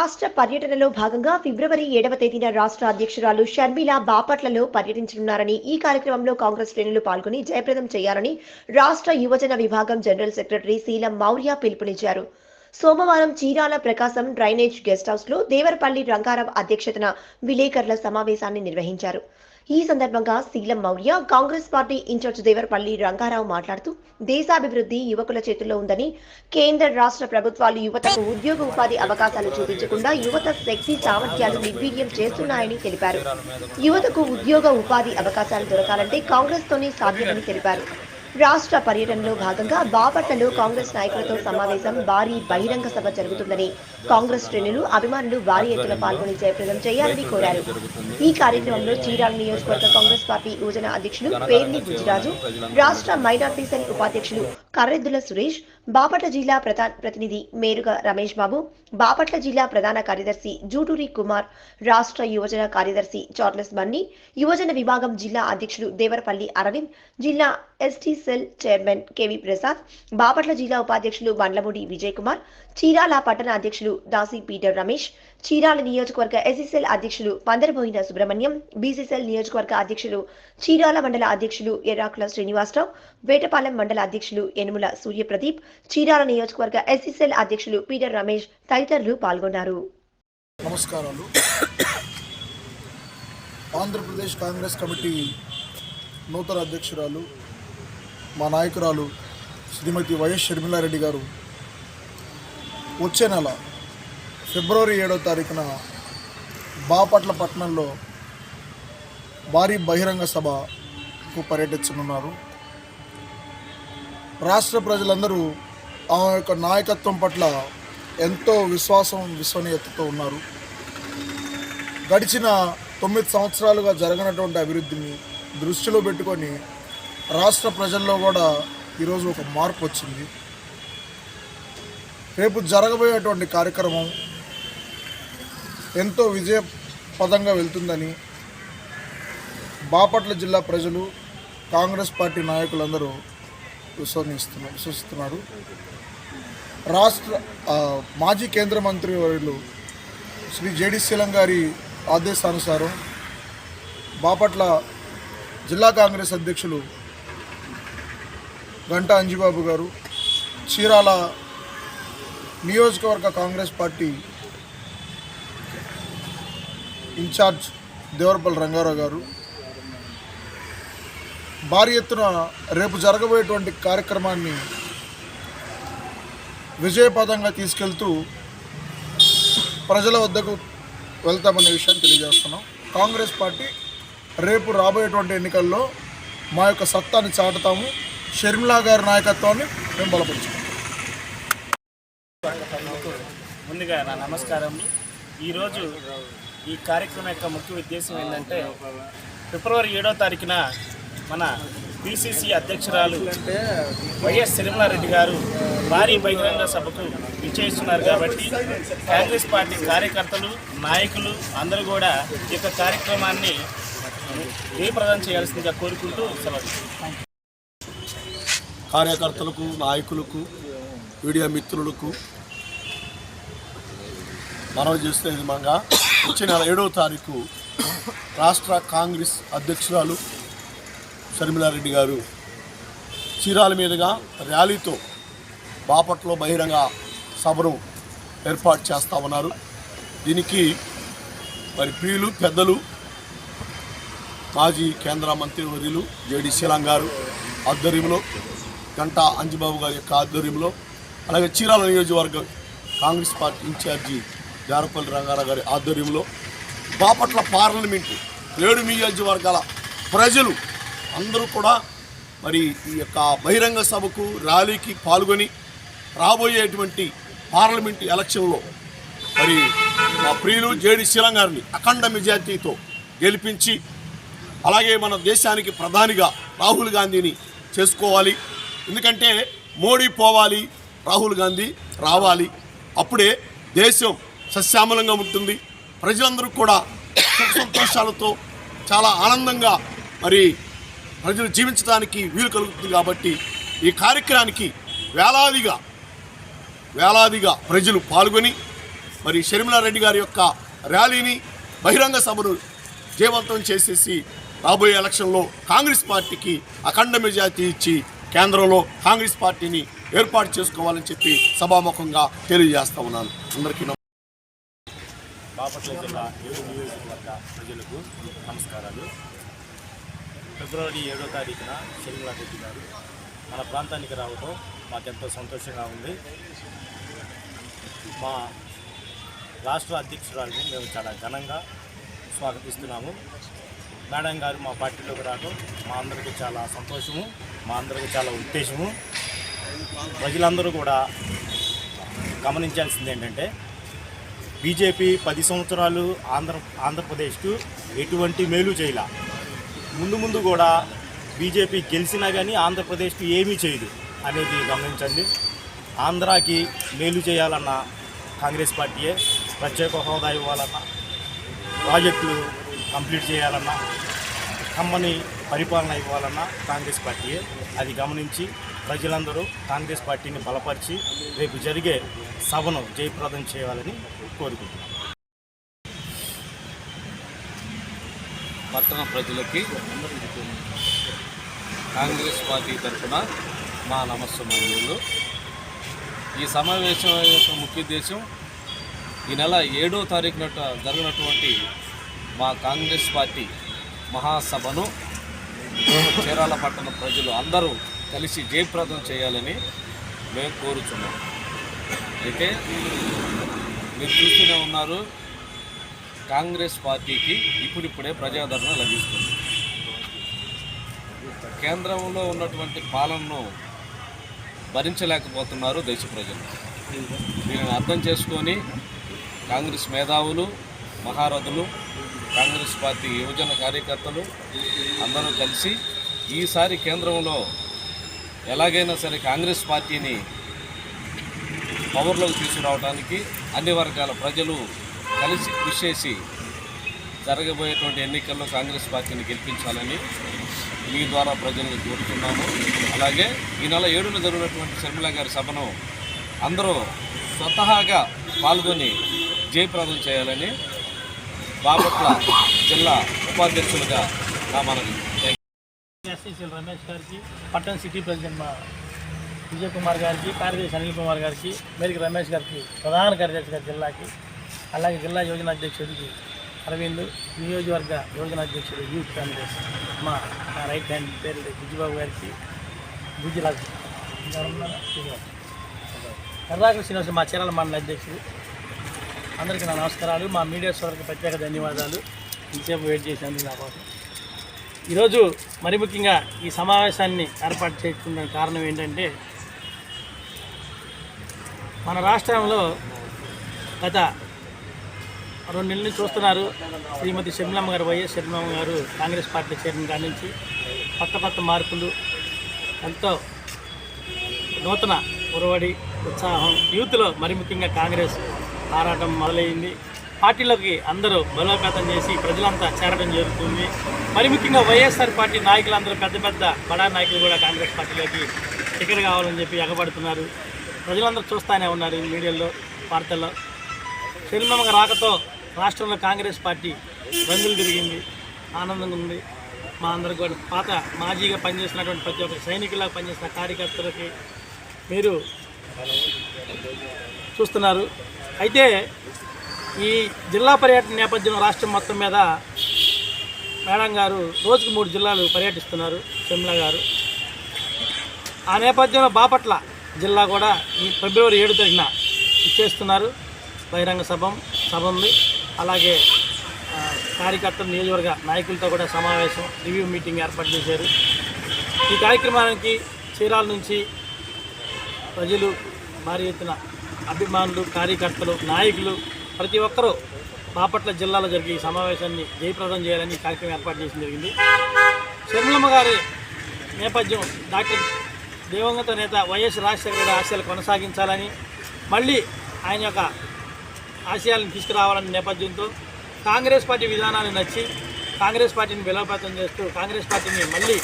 రాష్ట్ర పర్యటనలో భాగంగా ఫిబ్రవరి ఏడవ తేదీన రాష్ట్ర అధ్యక్షురాలు షర్మిల బాపట్లలో పర్యటించనున్నారని ఈ కార్యక్రమంలో కాంగ్రెస్ శ్రేణులు పాల్గొని జయప్రదం చేయాలని రాష్ట్ర యువజన విభాగం జనరల్ సెక్రటరీ శీలం మౌర్య పిలుపునిచ్చారు. సోమవారం చీరాల ప్రకాశం డ్రైనేజ్ గెస్ట్ హౌస్లో దేవరపల్లి రంగారావు అధ్యక్షతన విలేకరుల సమావేశాన్ని నిర్వహించారు. ఈ సందర్భంగా Seelam Maurya Congress party in charge Devarapalli Rangarao మాట్లాడుతూ దేశాభివృద్ధి యువకుల చేతుల్లో ఉందని కేంద్ర రాష్ట్ర ప్రభుత్వాలు యువతకు ఉద్యోగ ఉపాధి అవకాశాలు చూపించకుండా యువత శక్తి సామర్థ్యాలు నిర్వీర్యం చేస్తున్నాయని తెలిపారు. యువతకు ఉద్యోగ ఉపాధి అవకాశాలు దొరకాలంటే కాంగ్రెస్ తోనే సాధ్యమని తెలిపారు. రాష్ట్ర పర్యటనలో భాగంగా బాపట్లలో కాంగ్రెస్ నాయకులతో సమావేశం భారీ బహిరంగ సభ జరుగుతుందని కాంగ్రెస్ శ్రేణులు అభిమానులు భారీ ఎత్తున పాల్గొని జయప్రదం చేయాలని కోరారు. ఈ కార్యక్రమంలో చీరాల నియోజకవర్గ కాంగ్రెస్ పార్టీ యువజన అధ్యక్షులు పేర్ని గుజరాజు రాష్ట్ర మైనార్టీ సెల్ ఉపాధ్యక్షులు కర్రెద్దుల సురేష్ బాపట్ల జిల్లా ప్రధాన ప్రతినిధి మేరుగ రమేష్ బాబు బాపట్ల జిల్లా ప్రధాన కార్యదర్శి జూటూరి కుమార్ రాష్ట్ర యువజన కార్యదర్శి చార్లెస్ బన్నీ యువజన విభాగం జిల్లా అధ్యక్షులు దేవరపల్లి అరవింద్ జిల్లా ST cell chairman K V Prasad Bapatla జిల్లా ఉపాధ్యక్షులు బండ్లమూడి విజయ్ కుమార్ చీరాల పట్టణ అధ్యక్షులు దాసి పీటర్ రమేష్ చీరాల నియోజకవర్గ ఎస్సీసెల్ అధ్యక్షులు పందరబోయిన సుబ్రహ్మణ్యం బీసీసెల్ నియోజకవర్గ అధ్యక్షులు చీరాల మండల అధ్యక్షులు ఎర్రాకుల శ్రీనివాసరావు వేటపాలెం మండల అధ్యక్షులు యనుముల సూర్యప్రదీప్ చీరాల నియోజకవర్గ ఎస్సీసెల్ అధ్యక్షులు పీటర్ రమేష్ తదితరులు పాల్గొన్నారు. నమస్కారాలు. ఆంధ్రప్రదేశ్ కాంగ్రెస్ కమిటీ నూతన అధ్యక్షురాలు మా నాయకురాలు శ్రీమతి వైఎస్ షర్మిలారెడ్డి గారు వచ్చే నెల ఫిబ్రవరి ఏడో తారీఖున బాపట్ల పట్టణంలో భారీ బహిరంగ సభకు పర్యటించనున్నారు. రాష్ట్ర ప్రజలందరూ ఆమె యొక్క నాయకత్వం పట్ల ఎంతో విశ్వాసం విశ్వనీయతతో ఉన్నారు. గడిచిన తొమ్మిది సంవత్సరాలుగా జరగనటువంటి అభివృద్ధిని దృష్టిలో పెట్టుకొని రాష్ట్ర ప్రజల్లో కూడా ఈరోజు ఒక మార్పు వచ్చింది. రేపు జరగబోయేటువంటి కార్యక్రమం ఎంతో విజయపదంగా వెళ్తుందని బాపట్ల జిల్లా ప్రజలు కాంగ్రెస్ పార్టీ నాయకులందరూ విశ్వసిస్తున్నారు విశ్వసిస్తున్నాడు. రాష్ట్ర మాజీ కేంద్ర మంత్రి వర్యులు శ్రీ జేడి శీలం గారి ఆదేశానుసారం బాపట్ల జిల్లా కాంగ్రెస్ అధ్యక్షులు గంటా అంజిబాబు గారు చీరాల నియోజకవర్గ Congress party in charge Devarapalli Rangarao garu భారీ ఎత్తున రేపు జరగబోయేటువంటి కార్యక్రమాన్ని విజయపదంగా తీసుకెళ్తూ ప్రజల వద్దకు వెళ్తామనే విషయాన్ని తెలియజేస్తున్నాం. కాంగ్రెస్ పార్టీ రేపు రాబోయేటువంటి ఎన్నికల్లో మా యొక్క సత్తాన్ని చాటుతాము. షర్మిలా గారి నాయకత్వాన్ని మేము బలపరుచుకుంటాం. ముందుగా నా నమస్కారం. ఈరోజు ఈ కార్యక్రమం యొక్క ముఖ్య ఉద్దేశం ఏంటంటే ఫిబ్రవరి ఏడో తారీఖున మన పిసిసి అధ్యక్షురాలు వైఎస్ సిరిమలారెడ్డి గారు భారీ బహిరంగ సభకు విచ్చేస్తున్నారు కాబట్టి కాంగ్రెస్ పార్టీ కార్యకర్తలు నాయకులు అందరూ కూడా ఈ యొక్క కార్యక్రమాన్ని జయప్రదం చేయాల్సిందిగా కోరుకుంటూ సెలవు. కార్యకర్తలకు నాయకులకు మీడియా మిత్రులకు మనవి చేస్తే విధంగా వచ్చే నెల ఏడవ తారీఖు రాష్ట్ర కాంగ్రెస్ అధ్యక్షురాలు షర్మిలారెడ్డి గారు చీరాల మీదుగా ర్యాలీతో బాపట్లో బహిరంగ సభను ఏర్పాటు చేస్తా ఉన్నారు. దీనికి మరి ప్రియులు పెద్దలు మాజీ కేంద్ర మంత్రివర్యులు జేడి శీలం గారు ఆధ్వర్యంలో గంటా అంజిబాబు గారి యొక్క ఆధ్వర్యంలో అలాగే చీరాల నియోజకవర్గం Congress party in charge Jarapalli Rangarao గారి ఆధ్వర్యంలో బాపట్ల పార్లమెంటు ఏడు నియోజకవర్గాల ప్రజలు అందరూ కూడా మరి ఈ యొక్క బహిరంగ సభకు ర్యాలీకి పాల్గొని రాబోయేటువంటి పార్లమెంటు ఎలక్షన్లో మరి మా ప్రియులు జేడి శీలం గారిని అఖండ మెజార్టీతో గెలిపించి అలాగే మన దేశానికి ప్రధానిగా రాహుల్ గాంధీని చేసుకోవాలి. ఎందుకంటే మోడీ పోవాలి రాహుల్ గాంధీ రావాలి. అప్పుడే దేశం సస్యామలంగా ఉంటుంది. ప్రజలందరూ కూడా సుఖ సంతోషాలతో చాలా ఆనందంగా మరి ప్రజలు జీవించడానికి వీలు కలుగుతుంది కాబట్టి ఈ కార్యక్రమానికి వేలాదిగా వేలాదిగా ప్రజలు పాల్గొని మరి షర్మిలారెడ్డి గారి యొక్క ర్యాలీని బహిరంగ సభను జయవంతం చేసేసి రాబోయే ఎలక్షన్లో కాంగ్రెస్ పార్టీకి అఖండ మెజార్టీ ఇచ్చి కేంద్రంలో కాంగ్రెస్ పార్టీని ఏర్పాటు చేసుకోవాలని చెప్పి సభాముఖంగా తెలియజేస్తా ఉన్నాను అందరికీ నమస్కారం. బాపట్ల జిల్లా ఏడు నియోజకవర్గ ప్రజలకు నమస్కారాలు ఫిబ్రవరి ఏడో తారీఖున షర్మిలా రెడ్డి గారు మన ప్రాంతానికి రావడం మాకెంతో సంతోషంగా ఉంది. మా రాష్ట్ర అధ్యక్షురాలని మేము చాలా ఘనంగా స్వాగతిస్తున్నాము. మేడం గారు మా పార్టీలోకి రావడం మా అందరికీ చాలా సంతోషము మా అందరికీ చాలా ఉత్తేజము ప్రజలందరూ కూడా గమనించాల్సింది ఏంటంటే బీజేపీ పది సంవత్సరాలు ఆంధ్ర ఆంధ్రప్రదేశ్కు ఎటువంటి మేలు చేయలే. ముందు ముందు కూడా బీజేపీ గెలిచినా కానీ ఆంధ్రప్రదేశ్కి ఏమీ చేయదు అనేది గమనించండి. ఆంధ్రాకి మేలు చేయాలన్న కాంగ్రెస్ పార్టీయే ప్రత్యేక హోదా ఇవ్వాలన్నా ప్రాజెక్టులు కంప్లీట్ చేయాలన్నా కమ్మని పరిపాలన ఇవ్వాలన్నా కాంగ్రెస్ పార్టీయే. అది గమనించి ప్రజలందరూ కాంగ్రెస్ పార్టీని బలపరిచి రేపు జరిగే సభను జయప్రదం చేయాలని కోరుకుంటున్నాను పట్టణ ప్రజలకి కాంగ్రెస్ పార్టీ తరఫున మా నమస్సులు ఈ సమావేశం యొక్క ముఖ్య ఉద్దేశం ఈ నెల ఏడో తారీఖున జరిగినటువంటి మా కాంగ్రెస్ పార్టీ మహాసభను చీరాల పట్టణ ప్రజలు అందరూ కలిసి జయప్రదం చేయాలని మేము కోరుచున్నాం. అయితే మీరు చూస్తూనే ఉన్నారు కాంగ్రెస్ పార్టీకి ఇప్పుడిప్పుడే ప్రజాదరణ లభిస్తుంది. కేంద్రంలో ఉన్నటువంటి పాలనను భరించలేకపోతున్నారు దేశ ప్రజలు. దీనిని అర్థం చేసుకొని కాంగ్రెస్ మేధావులు మహారథులు కాంగ్రెస్ పార్టీ యువజన కార్యకర్తలు అందరూ కలిసి ఈసారి కేంద్రంలో ఎలాగైనా సరే కాంగ్రెస్ పార్టీని పవర్లోకి తీసుకురావడానికి అన్ని వర్గాల ప్రజలు కలిసి కృషి చేసి జరగబోయేటువంటి ఎన్నికల్లో కాంగ్రెస్ పార్టీని గెలిపించాలని మీ ద్వారా ప్రజలను కోరుతున్నాము. అలాగే ఈ నెల ఏడున జరిగినటువంటి శర్మిల గారి సభను అందరూ స్వతహాగా పాల్గొని జయప్రదం చేయాలని బాపట్ల జిల్లా ఉపాధ్యక్షులుగా నా మనవి. ఎస్సీసీఎల్ రమేష్ గారికి పట్టణ సిటీ ప్రెసిడెంట్ మా విజయ్ కుమార్ గారికి కార్యదర్శి అనిల్ కుమార్ గారికి మేరికి రమేష్ గారికి ప్రధాన కార్యదర్శి గారి జిల్లాకి అలాగే జిల్లా యోజన అధ్యక్షుడికి అరవింద్ నియోజకవర్గ యోజన అధ్యక్షుడు యూత్ కాంగ్రెస్. మా నా రైట్ హ్యాండ్ పేరు బుజ్జిబాబు గారికి బుజ్జిరాజు కర్రాకుల శ్రీనివాస మా చీరాల మండల అధ్యక్షుడు. అందరికీ నా నమస్కారాలు. మా మీడియా సోదరికి ప్రత్యేక ధన్యవాదాలు. ఇంతసేపు వెయిట్ చేసినందుకు నా కోసం ఈరోజు మరి ముఖ్యంగా ఈ సమావేశాన్ని ఏర్పాటు చేసుకున్న కారణం ఏంటంటే మన రాష్ట్రంలో గత రెండు నెలల నుంచి చూస్తున్నారు. శ్రీమతి షర్మిలమ్మ గారు వైఎస్ షర్మిలమ్మ గారు కాంగ్రెస్ పార్టీ చైర్మన్ కాడి నుంచి కొత్త కొత్త మార్పులు ఎంతో నూతన ఉరవడి ఉత్సాహం యూత్లో మరి ముఖ్యంగా కాంగ్రెస్ ఆరాటం మొదలైంది. పార్టీలోకి అందరూ బలోపేతం చేసి ప్రజలంతా చేరడం జరుగుతుంది. మరి ముఖ్యంగా వైఎస్ఆర్ పార్టీ నాయకులందరూ పెద్ద పెద్ద బడా నాయకులు కూడా కాంగ్రెస్ పార్టీలోకి టికెట్ కావాలని చెప్పి ఎగబడుతున్నారు. ప్రజలందరూ చూస్తూనే ఉన్నారు ఈ మీడియాలో వార్తల్లో. షర్మిలమ్మ రాకతో రాష్ట్రంలో కాంగ్రెస్ పార్టీ రంగులు తిరిగింది ఆనందంగా ఉంది. మా అందరికి కూడా పాత మాజీగా పనిచేసినటువంటి ప్రతి ఒక్క సైనికులా పనిచేసిన కార్యకర్తలకి మీరు చూస్తున్నారు. అయితే ఈ జిల్లా పర్యటన నేపథ్యం రాష్ట్రం మొత్తం మీద మేడం గారు రోజుకు మూడు జిల్లాలు పర్యటిస్తున్నారు షమ్లా గారు. ఆ నేపథ్యంలో బాపట్ల జిల్లా కూడా ఈ ఫిబ్రవరి ఏడు తగిన ఇచ్చేస్తున్నారు. బహిరంగ సభం సభ ఉంది. అలాగే కార్యకర్తలు కార్యకర్తల నియోజకవర్గ నాయకులతో కూడా సమావేశం రివ్యూ మీటింగ్ ఏర్పాటు చేశారు. ఈ కార్యక్రమానికి చీరాల నుంచి ప్రజలు భారీ ఎత్తున అభిమానులు కార్యకర్తలు నాయకులు ప్రతి ఒక్కరూ బాపట్ల జిల్లాలో జరిగే ఈ సమావేశాన్ని జయప్రదం చేయాలని కార్యక్రమం ఏర్పాటు చేయడం జరిగింది. షర్మిలమ్మ గారి నేపథ్యం డాక్టర్ దివంగత నేత వైఎస్ రాజశేఖర గారి ఆశయాలు కొనసాగించాలని మళ్ళీ ఆయన యొక్క ఆశయాలను తీసుకురావాలనే నేపథ్యంతో కాంగ్రెస్ పార్టీ విధానాన్ని నచ్చి కాంగ్రెస్ పార్టీని బలోపేతం చేస్తూ కాంగ్రెస్ పార్టీని మళ్ళీ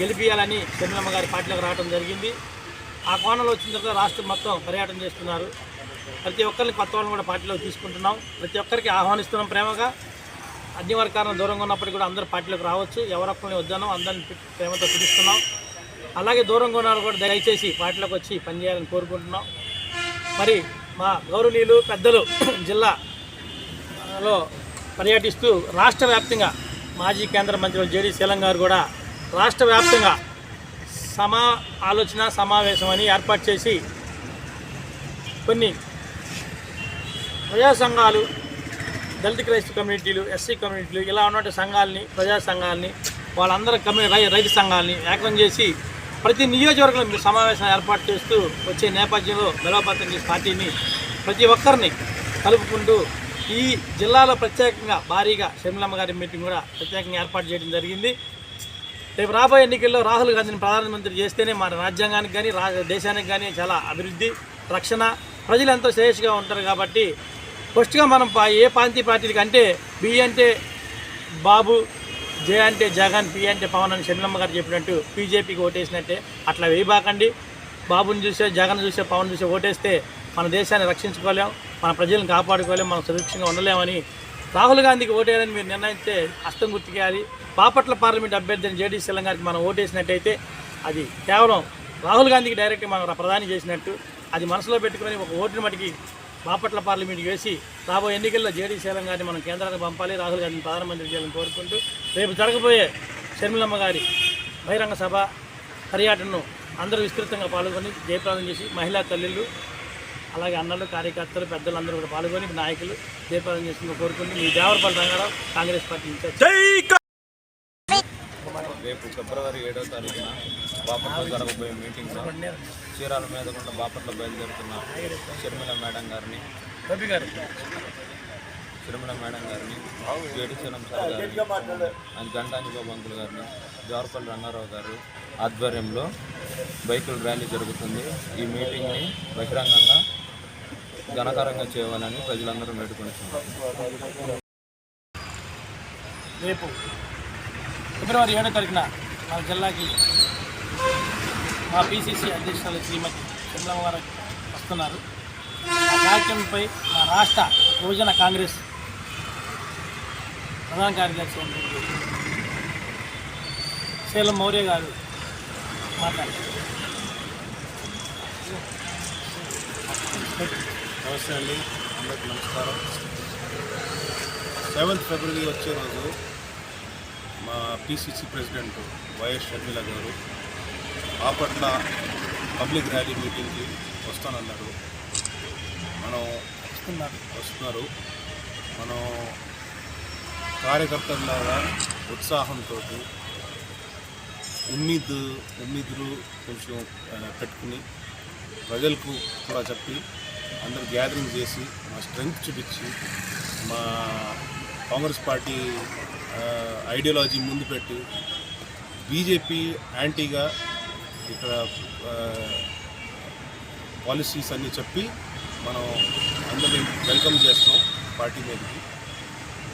గెలిపించాలని చంద్రమ్మ గారి పార్టీలోకి రావడం జరిగింది. ఆ కోణంలో వచ్చిన తర్వాత రాష్ట్రం మొత్తం పర్యటన చేస్తున్నారు. ప్రతి ఒక్కరిని కొత్త వాళ్ళని కూడా పార్టీలోకి తీసుకుంటున్నాం. ప్రతి ఒక్కరికి ఆహ్వానిస్తున్నాం ప్రేమగా. అన్ని వర్గాలను దూరంగా ఉన్నప్పటికీ కూడా అందరూ పార్టీలోకి రావచ్చు. ఎవరొక్కరిని వద్దానో అందరిని ప్రేమతో పిలుస్తున్నాం. అలాగే దూరంగా ఉన్న వాళ్ళు కూడా దయచేసి పార్టీలోకి వచ్చి పనిచేయాలని కోరుకుంటున్నాం. మరి మా గౌరవనీయులు పెద్దలు జిల్లాలో పర్యటిస్తూ రాష్ట్ర వ్యాప్తంగా మాజీ కేంద్ర మంత్రి జేడీ శీలం గారు కూడా రాష్ట్ర వ్యాప్తంగా సమా ఆలోచన సమావేశం అని ఏర్పాటు చేసి కొన్ని ప్రజా సంఘాలు దళిత క్రైస్తవ కమ్యూనిటీలు ఎస్సీ కమ్యూనిటీలు ఇలా ఉన్నటువంటి సంఘాలని ప్రజా సంఘాలని వాళ్ళందరూ కమ్యూ రై రైతు సంఘాలని ఏకం చేసి ప్రతి నియోజకవర్గంలో మీరు సమావేశం ఏర్పాటు చేస్తూ వచ్చే నేపథ్యంలో బలోపేతం పార్టీని ప్రతి ఒక్కరిని కలుపుకుంటూ ఈ జిల్లాలో ప్రత్యేకంగా భారీగా షర్మిలమ్మ గారి మీటింగ్ కూడా ప్రత్యేకంగా ఏర్పాటు చేయడం జరిగింది. రేపు రాబోయే ఎన్నికల్లో రాహుల్ గాంధీని ప్రధానమంత్రి చేస్తేనే మన రాజ్యాంగానికి కానీ రా దేశానికి కానీ చాలా అభివృద్ధి రక్షణ ప్రజలు ఎంతో ఉంటారు కాబట్టి ఫస్ట్గా మనం ఏ ప్రాంతీయ పార్టీలకి అంటే బి అంటే బాబు జే అంటే జగన్ పి అంటే పవన్ అని షర్మిలమ్మ గారు చెప్పినట్టు బీజేపీకి ఓటేసినట్టే. అట్లా వేయబాకండి బాబుని చూసే జగన్ చూసే పవన్ చూసే ఓటేస్తే మన దేశాన్ని రక్షించుకోలేం మన ప్రజలను కాపాడుకోలేం మనం సురక్షంగా ఉండలేమని రాహుల్ గాంధీకి ఓటేయాలని మీరు నిర్ణయిస్తే హస్తం గుర్తుకేయాలి. బాపట్ల పార్లమెంట్ అభ్యర్థిని జేడీ గారికి మనం ఓటేసినట్టయితే అది కేవలం రాహుల్ గాంధీకి డైరెక్ట్ మనం ప్రధాని చేసినట్టు అది మనసులో పెట్టుకొని ఒక ఓటుని మటుకి బాపట్ల పార్లమెంట్ వేసి రాబోయే ఎన్నికల్లో జేడీ శీలం గారిని మనం కేంద్రానికి పంపాలి రాహుల్ గాంధీని ప్రధానమంత్రి చేయాలని కోరుకుంటూ రేపు జరగబోయే షర్మిలమ్మ గారి బహిరంగ సభ పర్యటనను అందరూ విస్తృతంగా పాల్గొని జయప్రదం చేసి మహిళా తల్లులు అలాగే అన్నలు కార్యకర్తలు పెద్దలు అందరూ కూడా పాల్గొని నాయకులు జయప్రదం చేసుకుని కోరుకుంటూ మీ Devarapalli Rangarao Congress party in charge. రేపు ఫిబ్రవరి ఏడవ తారీఖున బాపట్ల జరగబోయే మీటింగ్లో చీరాల మీద కూడా బాపట్ల బయలుదేరుతున్న షర్మిల మేడం గారిని షర్మిల మేడం గారిని జేడిచలం సార్ గారిని అండ్ గంటాంజిబాబు అంకుల్ గారిని జవహర్పల్లి రంగారావు గారు ఆధ్వర్యంలో బైకుల ర్యాలీ జరుగుతుంది. ఈ మీటింగ్ని బహిరంగంగా ఘనకరంగా చేయాలని ప్రజలందరూ వేడుకుంటున్నారు రేపు ఫిబ్రవరి ఏడో తారీఖున మా జిల్లాకి మా పిసిసి అధ్యక్షురాలు శ్రీమతి చంద్రమ్మ గారు వస్తున్నారు. ఆ కార్యక్రమంపై మా రాష్ట్ర యువజన కాంగ్రెస్ ప్రధాన కార్యదర్శి శైలం శీలం మౌర్య గారు మాట్లాడారు. నమస్తే అండి. అందరికీ నమస్కారం. సెవెంత్ ఫిబ్రవరి వచ్చే రోజు మా పిసిసి ప్రెసిడెంట్ వైఎస్ షర్మిల గారు బాపట్ల పబ్లిక్ ర్యాలీ మీటింగ్కి వస్తానన్నారు. మనం వస్తున్నారు వస్తున్నారు. మనం కార్యకర్తలాగా ఉత్సాహంతో ఉమ్మీద్ ఉమ్మీదులు కొంచెం పెట్టుకుని ప్రజలకు కూడా చెప్పి అందరు గ్యాదరింగ్ చేసి మా స్ట్రెంగ్త్ చూపించి మా కాంగ్రెస్ పార్టీ ఐడియాలజీ ముందు పెట్టి బీజేపీ యాంటీగా ఇక్కడ పాలసీస్ అన్నీ చెప్పి మనం అందరినీ వెల్కమ్ చేస్తాం పార్టీ మీదకి.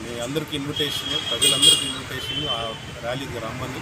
మీ అందరికీ ఇన్విటేషన్ ప్రజలందరికీ ఇన్విటేషన్ ఆ ర్యాలీకి రమ్మని.